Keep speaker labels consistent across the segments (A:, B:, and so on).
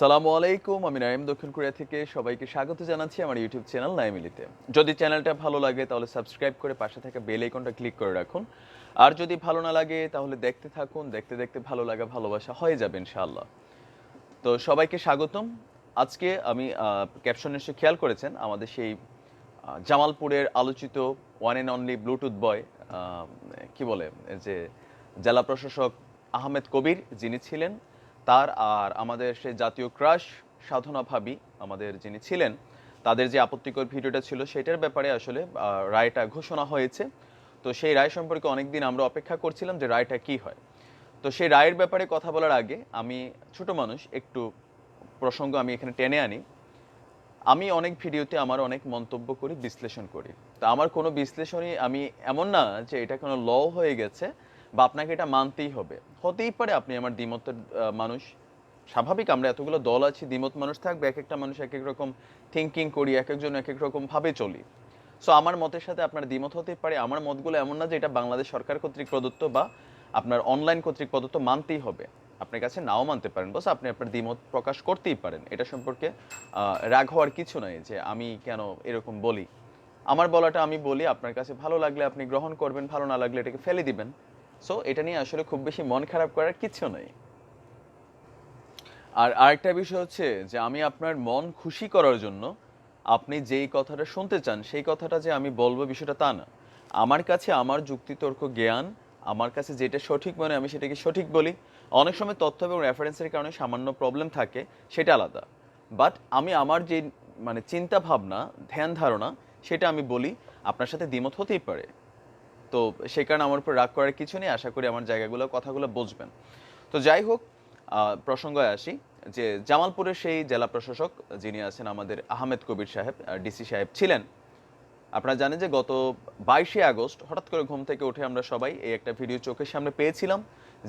A: সালামু আলাইকুম, আমি নাইম দক্ষিণ কোরিয়া থেকে সবাইকে স্বাগত জানাচ্ছি আমার ইউটিউব চ্যানেল নাইমিলিতে। যদি চ্যানেলটা ভালো লাগে তাহলে সাবস্ক্রাইব করে পাশে থাকা বেল আইকনটা ক্লিক করে রাখুন। আর যদি ভালো না লাগে তাহলে দেখতে থাকুন, দেখতে দেখতে ভালো লাগা, ভালোবাসা হয়ে যাবে ইনশাআল্লাহ। তো সবাইকে স্বাগতম। আজকে আমি ক্যাপশন এসে খেয়াল করেছেন, আমাদের সেই জামালপুরের আলোচিত one and only Bluetooth boy কি বলে, যে জেলা প্রশাসক আহমেদ কবির, যিনি ছিলেন তার আর আমাদের সেই জাতীয় ক্রাশ সাধনা ভাবি আমাদের যিনি ছিলেন, তাদের যে আপত্তিকর ভিডিওটা ছিল সেটার ব্যাপারে আসলে রায়টা ঘোষণা হয়েছে। তো সেই রায় সম্পর্কে অনেকদিন আমরা অপেক্ষা করছিলাম যে রায়টা কি হয়। তো সেই রায়ের ব্যাপারে কথা বলার আগে আমি ছোট মানুষ, একটু প্রসঙ্গ আমি এখানে টেনে আনি। আমি অনেক ভিডিওতে আমার অনেক মন্তব্য করি, বিশ্লেষণ করি। তা আমার কোনো বিশ্লেষণই আমি এমন না যে এটা কোনো ল হয়ে গেছে। বা আপনাকে এটা মানতেই হবে। হতেই পারে আপনি আমার দ্বিমতের মানুষ। স্বাভাবিক আমরা এতগুলো দল আছি, দ্বিমত মানুষ থাকবে এক একটা মানুষ এক এক রকম থিঙ্কিং করি এক একজন এক এক রকম ভাবে চলি। সো আমার মতের সাথে আপনার দ্বিমত হতে পারে। আমার মতগুলো এমন না যে এটা বাংলাদেশ সরকার কর্তৃক প্রদত্ত বা আপনার অনলাইন কর্তৃক প্রদত্ত মানতেই হবে। আপনার কাছে নাও মানতে পারেন। বস, আপনি আপনার দ্বিমত প্রকাশ করতেই পারেন। এটা সম্পর্কে রাগ হওয়ার কিছু নাই যে আমি কেন এরকম বলি। আমার বলাটা আমি বলি, আপনার কাছে ভালো লাগলে আপনি গ্রহণ করবেন, ভালো না লাগলে এটাকে ফেলে দিবেন। সো এটা নিয়ে আসলে খুব বেশি মন খারাপ করার কিছু নেই। আর আরেকটা বিষয় হচ্ছে যে আমি আপনার মন খুশি করার জন্য আপনি যেই কথাটা শুনতে চান, সেই কথাটা যে আমি বলব বিষয়টা তা না। আমার কাছে আমার যুক্তিতর্ক জ্ঞান, আমার কাছে যেটা সঠিক মনে আমি সেটাকে সঠিক বলি। অনেক সময় তথ্য এবং রেফারেন্সের কারণে সামান্য প্রবলেম থাকে, সেটা আলাদা। বাট আমি আমার যে মানে চিন্তা ভাবনা, ধ্যান ধারণা, সেটা আমি বলি। আপনার সাথে দ্বিমত হতেই পারে। তো সেই কারণে আমার উপর রাগ করার কিছু নেই। আশা করি আমার জায়গাগুলো, কথাগুলো বুঝবেন। তো যাই হোক প্রসঙ্গে আসি যে জামালপুরের সেই জেলা প্রশাসক যিনি আছেন আমাদের আহমেদ কবির সাহেব ডিসি সাহেব ছিলেন। আপনারা জানেন যে গত বাইশে আগস্ট হঠাৎ করে ঘুম থেকে উঠে আমরা সবাই এই একটা ভিডিও চোখের সামনে পেয়েছিলাম।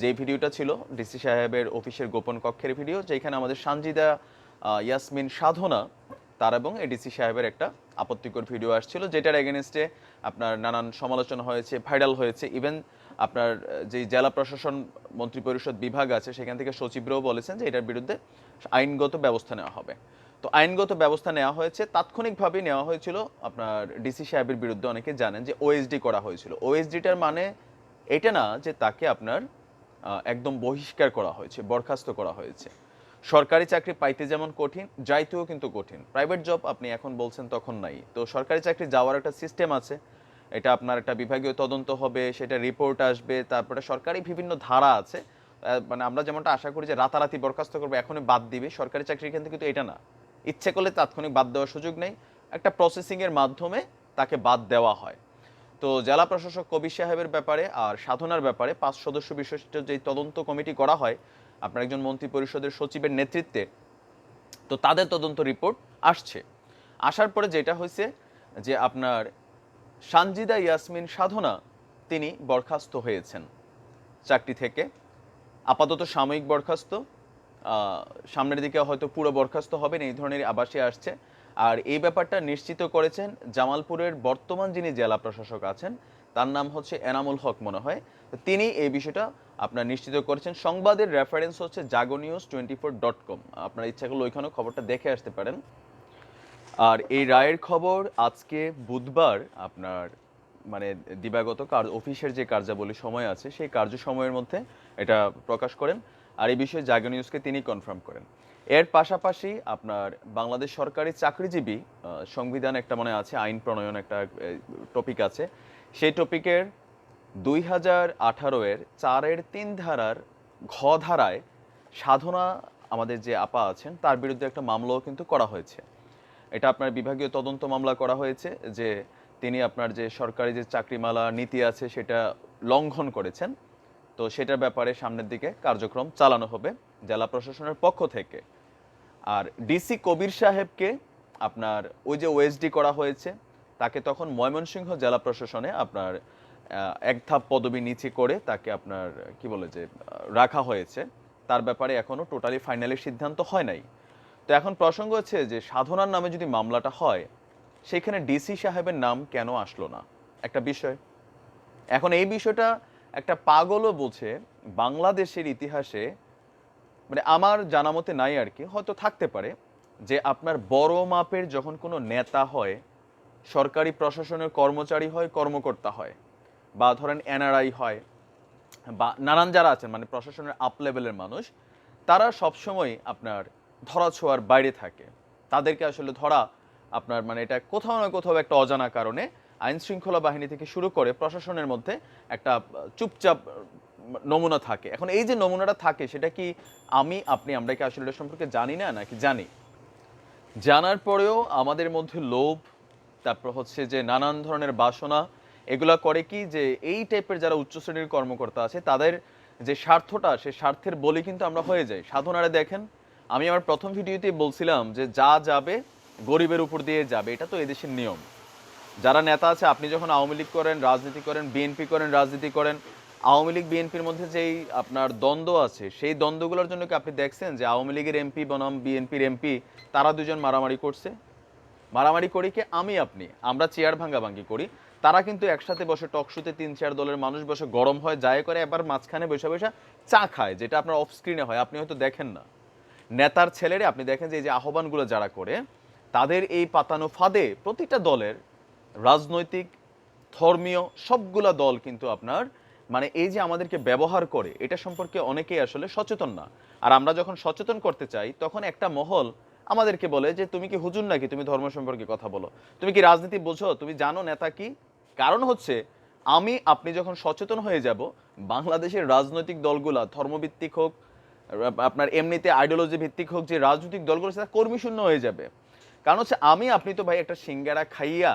A: যে ভিডিওটা ছিল ডিসি সাহেবের অফিসের গোপন কক্ষের ভিডিও, যেখানে আমাদের সানজিদা ইয়াসমিন সাধনা তার এবং এডিসি সাহেবের একটা আপত্তিকর ভিডিও আসছিল, যেটার এগেনস্টে আপনার নানান সমালোচনা হয়েছে ভাইরাল হয়েছে ইভেন আপনার যে জেলা প্রশাসন মন্ত্রিপরিষদ বিভাগ আছে, সেখান থেকে সচিবরাও বলেছেন যে এটার বিরুদ্ধে আইনগত ব্যবস্থা নেওয়া হবে। তো আইনগত ব্যবস্থা নেওয়া হয়েছে তাৎক্ষণিকভাবে নেওয়া হয়েছিল, আপনার ডিসি সাহেবের বিরুদ্ধে অনেকে জানেন যে ওএসডি করা হয়েছিল। ওএসডিটার মানে এটা না যে তাকে আপনার একদম বহিষ্কার করা হয়েছে, বরখাস্ত করা হয়েছে। সরকারি চাকরি পাইতে যেমন কঠিন, যাইতেও কিন্তু কঠিন। প্রাইভেট জব আপনি এখন বলছেন তখন নাই। তো সরকারি চাকরি যাওয়ার একটা সিস্টেম আছে। এটা আপনার একটা বিভাগীয় তদন্ত হবে, সেটা রিপোর্ট আসবে, তারপরে সরকারি বিভিন্ন ধারা আছে। মানে আমরা যেমনটা আশা করি যে রাতারাতি বরখাস্ত করবে, এখনই বাদ দিবে। সরকারি চাকরির ক্ষেত্রে কিন্তু এটা না। ইচ্ছে করলে তাৎক্ষণিক বাদ দেওয়ার সুযোগ নেই। একটা প্রসেসিং এর মাধ্যমে তাকে বাদ দেওয়া হয়। তো জেলা প্রশাসক কবির সাহেবের ব্যাপারে আর সাধনার ব্যাপারে পাঁচ সদস্য বিশিষ্ট যে তদন্ত কমিটি করা হয় আপনার একজন মন্ত্রী পরিষদের সচিবের নেতৃত্বে। তো তাদের তদন্ত রিপোর্ট আসছে। আসার পরে যেটা হয়েছে যে আপনার সানজিদা ইয়াসমিন সাধনা তিনি বরখাস্ত হয়েছেন চাকরি থেকে। আপাতত সাময়িক বরখাস্ত। সামনের দিকে হয়তো পুরো বরখাস্ত হবেন, এই ধরনের আবাসে আসছে। আর এই ব্যাপারটা নিশ্চিত করেছেন জামালপুরের বর্তমান যিনি জেলা প্রশাসক আছেন, তার নাম হচ্ছে এনামুল হক মনে হয়। তিনি এই বিষয়টা আপনার নিশ্চিত করেছেন। সংবাদের রেফারেন্স হচ্ছে Jago news twenty four dot com আপনার ইচ্ছা করলে ওইখানেও খবরটা দেখে আসতে পারেন। আর এই রায়ের খবর আজকে বুধবার আপনার মানে দিবাগত অফিসের যে কার্যাবলী সময় আছে, সেই কার্য সময়ের মধ্যে এটা প্রকাশ করেন। আর এই বিষয়ে জাগো নিউজকে তিনি কনফার্ম করেন। এর পাশাপাশি আপনার বাংলাদেশ সরকারি চাকরিজীবী সংবিধান একটা মনে আছে, আইন প্রণয়ন একটা টপিক আছে। সেই টপিকের দুই হাজার আঠারো এর চারের তিন ধারার ঘ ধারায় সাধনা আমাদের যে আপা আছেন, তার বিরুদ্ধে একটা মামলাও কিন্তু করা হয়েছে। এটা আপনার বিভাগীয় তদন্ত মামলা করা হয়েছে যে তিনি আপনার যে সরকারি যে চাকরিমালা নীতি আছে সেটা লঙ্ঘন করেছেন। তো সেটার ব্যাপারে সামনের দিকে কার্যক্রম চালানো হবে জেলা প্রশাসনের পক্ষ থেকে। আর ডিসি কবির সাহেবকে আপনার ওই যে ওএসডি করা হয়েছে, তাকে তখন ময়মনসিংহ জেলা প্রশাসনে আপনার এক ধাপ পদবি নিচে করে তাকে আপনার, কি বলে যে রাখা হয়েছে। তার ব্যাপারে এখনও টোটালি ফাইনালি সিদ্ধান্ত হয় নাই। তো এখন প্রসঙ্গ হচ্ছে যে, সাধনার নামে যদি মামলাটা হয়, সেখানে ডিসি সাহেবের নাম কেন আসলো না? একটা বিষয়। এখন এই বিষয়টা একটা পাগলও বোঝে বাংলাদেশের ইতিহাসে মানে আমার জানা মতে নাই আর কি, হয়তো থাকতে পারে, যে আপনার বড় মাপের যখন কোনো নেতা হয়, সরকারি প্রশাসনের কর্মচারী হয়, কর্মকর্তা হয় বা ধরেন এনআরআই হয় বা নানান যারা আছেন মানে প্রশাসনের আপ লেভেলের মানুষ, তারা সবসময় আপনার ধরা ছোঁয়ার বাইরে থাকে। তাদেরকে আসলে ধরা আপনার মানে এটা কোথাও না কোথাও একটা অজানা কারণে আইন শৃঙ্খলা বাহিনী থেকে শুরু করে প্রশাসনের মধ্যে একটা চুপচাপ নমুনা থাকে। এখন এই যে নমুনাটা থাকে, সেটা কি আমি, আপনি, আমরা কি আসলে সম্পর্কে জানি না, নাকি জানি? জানার পরেও আমাদের মধ্যে লোভ, তারপর হচ্ছে যে নানান ধরনের বাসনা এগুলা করে কি যে এই টাইপের যারা উচ্চ শ্রেণির কর্মকর্তা আছে, তাদের যে স্বার্থটা, সে স্বার্থের বলি কিন্তু আমরা হয়ে যাই। সাধনারা দেখেন, আমি আমার প্রথম ভিডিওতেই বলছিলাম যে যা যাবে গরিবের উপর দিয়ে যাবে, এটা তো এদেশের নিয়ম। যারা নেতা আছে, আপনি যখন আওয়ামী লীগ করেন, রাজনীতি করেন, বিএনপি করেন, রাজনীতি করেন, আওয়ামী লীগ, বিএনপির মধ্যে যেই আপনার দ্বন্দ্ব আছে, সেই দ্বন্দ্বগুলোর জন্য কি আপনি দেখছেন যে আওয়ামী লীগের এমপি বনাম, বিএনপির এমপি, তারা দুজন মারামারি করছে? মারামারি করি কি আমি আপনি? আমরা চেয়ার ভাঙ্গাভাঙ্গি করি। তারা কিন্তু একসাথে বসে টকশুতে তিন চার দলের মানুষ বসে গরম হয়, যায় করে এবার মাঝখানে বসে বসে চা খায়, যেটা আপনার অফ স্ক্রিনে হয়, আপনি হয়তো দেখেন না। নেতার ছেলেরে আপনি দেখেন যে এই যে আহ্বানগুলো যারা করে, তাদের এই পাতানো ফাঁদে প্রতিটা দলের রাজনৈতিক, ধর্মীয় সবগুলা দল কিন্তু আপনার মানে এই যে আমাদেরকে ব্যবহার করে, এটা সম্পর্কে অনেকেই আসলে সচেতন না। আর আমরা যখন সচেতন করতে চাই, তখন একটা মহল আমাদেরকে বলে যে তুমি কি হুজুর নাকি? তুমি ধর্ম সম্পর্কে কথা বলো। তুমি কি রাজনীতি বোঝো? তুমি জানো নেতা কি? কারণ হচ্ছে, আমি, আপনি যখন সচেতন হয়ে যাব, বাংলাদেশের রাজনৈতিক দলগুলা, ধর্মভিত্তিক হোক, আপনার এমনিতে আইডিওলজি ভিত্তিক হোক, যে রাজনৈতিক দলগুলো সেটা কর্মী শূন্য হয়ে যাবে। কারণ হচ্ছে, আমি, আপনি তো ভাই একটা সিঙ্গারা খাইয়া,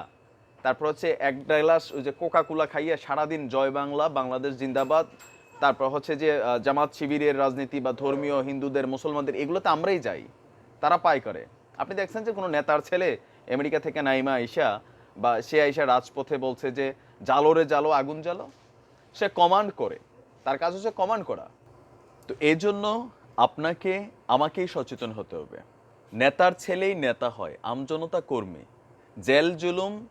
A: তারপর হচ্ছে এক গ্লাস ওই যে কোকা কোলা খাইয়া সারাদিন জয় বাংলা, বাংলাদেশ জিন্দাবাদ, তারপর হচ্ছে যে জামাত শিবিরের রাজনীতি বা ধর্মীয় হিন্দুদের, মুসলমানদের, এগুলোতে আমরাই যাই। তারা পায় করে। আপনি দেখছেন যে কোনো নেতার ছেলে আমেরিকা থেকে নাইমা আইসা বা সে আইসা রাজপথে বলছে যে জালোরে জালো, আগুন জ্বালো। সে কমান্ড করে। তার কাজ হচ্ছে কমান্ড করা। তো এই জন্য আপনাকে, আমাকেই সচেতন হতে হবে। নেতার ছেলেই নেতা হয়, আমজনতা কর্মী। জেল, জুলুম,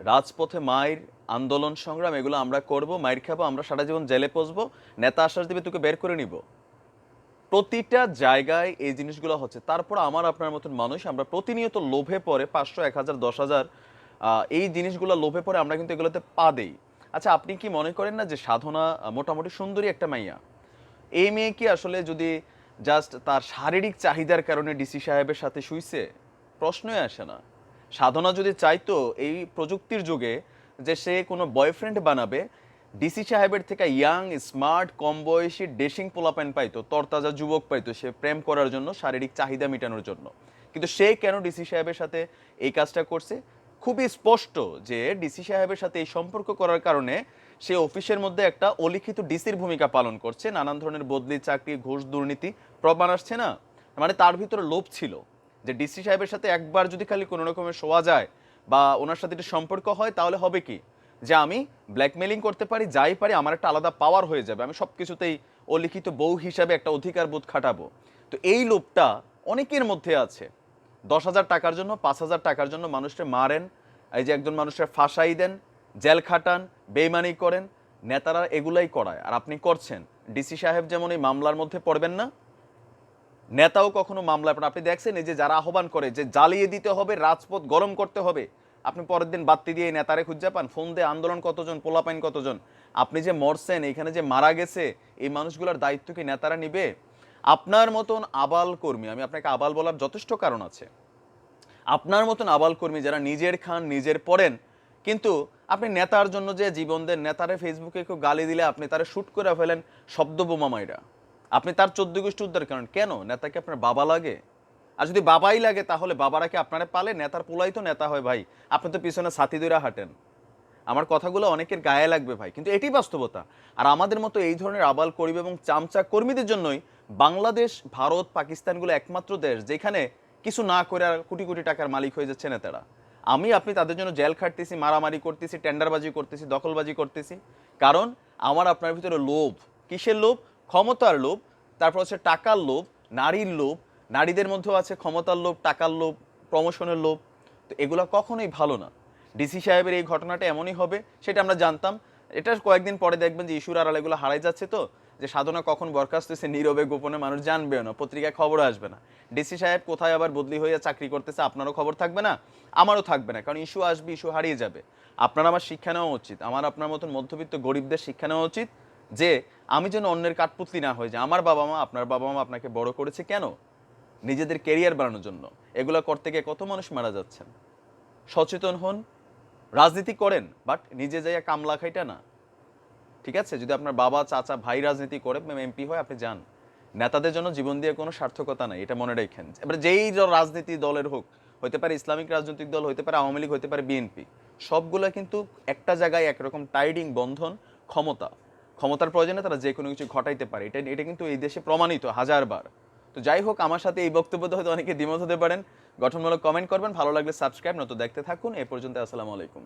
A: রাজপথে মায়ের আন্দোলন সংগ্রাম, এগুলো আমরা করব, মায়ের খাব, আমরা সারা জীবন জেলে পচবো, নেতা আশ্বাস দেবে, তোকে বের করে নিব। প্রতিটা জায়গায় এই জিনিসগুলো হচ্ছে। তারপর আমার আপনার মতন মানুষ, আমরা প্রতিনিয়ত লোভে পড়ে পাঁচশো, এক হাজার, দশ হাজার এই জিনিসগুলো লোভে পড়ে আমরা কিন্তু এগুলোতে পা দেই। আচ্ছা আপনি কি মনে করেন না যে সাধনা মোটামুটি সুন্দরী একটা মাইয়া? এই মেয়ে কি আসলে যদি জাস্ট তার শারীরিক চাহিদার কারণে ডিসি সাহেবের সাথে শুইছে? প্রশ্নই আসে না। সাধনা যদি চাইতো এই প্রযুক্তির যুগে যে সে কোনো বয়ফ্রেন্ড বানাবে ডিসি সাহেবের থেকে ইয়াং স্মার্ট কম বয়সী ডেশিং পোলাপেন পাইতো, তরতাজা যুবক পাইতো, সে প্রেম করার জন্য, শারীরিক চাহিদা মেটানোর জন্য। কিন্তু সে কেন ডিসি সাহেবের সাথে এই কাজটা করছে? খুবই স্পষ্ট যে ডিসি সাহেবের সাথে এই সম্পর্ক করার কারণে সে অফিসের মধ্যে একটা অলিখিত ডিসির ভূমিকা পালন করছে। নানান ধরনের বদলি, চাকরি, ঘুষ, দুর্নীতি, প্রমাণ আসছে না? মানে তার ভিতরে লোভ ছিল যে ডিসি সাহেবের সাথে একবার যদি খালি কোনো রকমের শোয়া যায় বা ওনার সাথে একটু সম্পর্ক হয়, তাহলে হবে কি? যে আমি ব্ল্যাকমেলিং করতে পারি, যাই পারি, আমার একটা আলাদা পাওয়ার হয়ে যাবে। আমি সব কিছুতেই অলিখিত বউ হিসাবে একটা অধিকার বোধ খাটাবো। তো এই লোভটা অনেকের মধ্যে আছে। দশ হাজার টাকার জন্য, পাঁচ হাজার টাকার জন্য মানুষকে মারেন। এই যে একজন মানুষের ফাঁসাই দেন, জেল খাটান, বেইমানি করেন, নেতারা এগুলাই করায়। আর আপনি করছেন। ডিসি সাহেব যেমন এই মামলার মধ্যে পড়বেন না, নেতাও কখনো মামলায় পড়ে আপনি দেখছেন এই যে যারা আহ্বান করে যে জ্বালিয়ে দিতে হবে, রাজপথ গরম করতে হবে আপনি পরের দিন বাত্তি দিয়ে নেতারে খুঁজে পান, ফোন দিয়ে আন্দোলন কতজন, পোলাপাইন কতজন? আপনি যে মরছেন, এখানে যে মারা গেছে, এই মানুষগুলোর দায়িত্ব কি নেতারা নিবে? আপনার মতন আবাল কর্মী, আমি আপনাকে আবাল বলার যথেষ্ট কারণ আছে। আপনার মতন আবাল কর্মী যারা নিজের খান, নিজের পড়েন, কিন্তু আপনি নেতার জন্য যে জীবন দেন, নেতারে ফেসবুকে কেউ গালি দিলে আপনি তারা শ্যুট করে ফেলেন শব্দ বোমামাইরা আপনি তার চোদ্দ গোষ্ঠী উদ্ধার করেন। কেন? নেতাকে আপনার বাবা লাগে? আর যদি বাবাই লাগে, তাহলে বাবারা কি আপনারা পালে? নেতার পোলাই তো নেতা হয় ভাই। আপনি তো পিছনে সাথী দইরা হাঁটেন। আমার কথাগুলো অনেকের গায়ে লাগবে ভাই, কিন্তু এটি বাস্তবতা। আর আমাদের মতো এই ধরনের আবাল কর্মী এবং চামচা কর্মীদের জন্যই বাংলাদেশ, ভারত, পাকিস্তানগুলো একমাত্র দেশ যেখানে কিছু না করে আর কোটি কোটি টাকার মালিক হয়ে যাচ্ছে নেতারা। আমি, আপনি তাদের জন্য জেল খাটতেছি, মারামারি করতেছি, টেন্ডারবাজি করতেছি, দখলবাজি করতেছি। কারণ আমার আপনার ভিতরে লোভ। কিসের লোভ? ক্ষমতার লোভ, তারপর হচ্ছে টাকার লোভ, নারীর লোভ নারীদের মধ্যেও আছে ক্ষমতার লোভ, টাকার লোভ, প্রমোশনের লোভ। তো এগুলো কখনোই ভালো না। ডিসি সাহেবের এই ঘটনাটা এমনই হবে, সেটা আমরা জানতাম। এটা কয়েকদিন পরে দেখবেন যে ইস্যুর আড়াল এগুলো হারাই যাচ্ছে তো, যে সাধনা কখন বরখাস্ত হয়েছে নীরবে গোপনে মানুষ জানবেও না, পত্রিকায় খবর আসবে না। ডিসি সাহেব কোথায় আবার বদলি হয়ে চাকরি করতেছে আপনারও খবর থাকবে না, আমারও থাকবে না, কারণ ইস্যু আসবে, ইস্যু হারিয়ে যাবে। আপনার আমার শিক্ষা নেওয়া উচিত, আমার আপনার মতন মধ্যবিত্ত গরিবদের শিক্ষা নেওয়া উচিত যে, আমি যেন অন্যের কাঠপুতলি না হয়ে যায় আমার বাবা মা, আপনার বাবা মা আপনাকে বড় করেছে কেন? নিজেদের কেরিয়ার বানানোর জন্য। এগুলো করতে গিয়ে কত মানুষ মারা যাচ্ছেন? সচেতন হন, রাজনীতি করেন বাট নিজে যাইয়া কামলা খাইটা না। ঠিক আছে? যদি আপনার বাবা, চাচা, ভাই রাজনীতি করে এমপি হয়, আপনি যান। নেতাদের জন্য জীবন দিয়ে কোনো সার্থকতা নাই, এটা মনে রাখেন। এবার যেই রাজনীতি দলের হোক হতে পারে ইসলামিক রাজনৈতিক দল হতে পারে আওয়ামী লীগ হতে পারে বিএনপি, সবগুলো কিন্তু একটা জায়গায় একরকম টাইডিং বন্ধন, ক্ষমতা। ক্ষমতার প্রয়োজনে তারা যে কোনো কিছু ঘটাইতে পারে। এটা এটা কিন্তু এই দেশে প্রমাণিত হাজারবার। তো যাই হোক, আমার সাথে এই বক্তব্য হয়তো অনেকে দ্বিমত হতে পারেন। গঠনমূলক কমেন্ট করবেন, ভালো লাগলে সাবস্ক্রাইব নত দেখতে থাকুন। এ পর্যন্ত, আসসালামু আলাইকুম।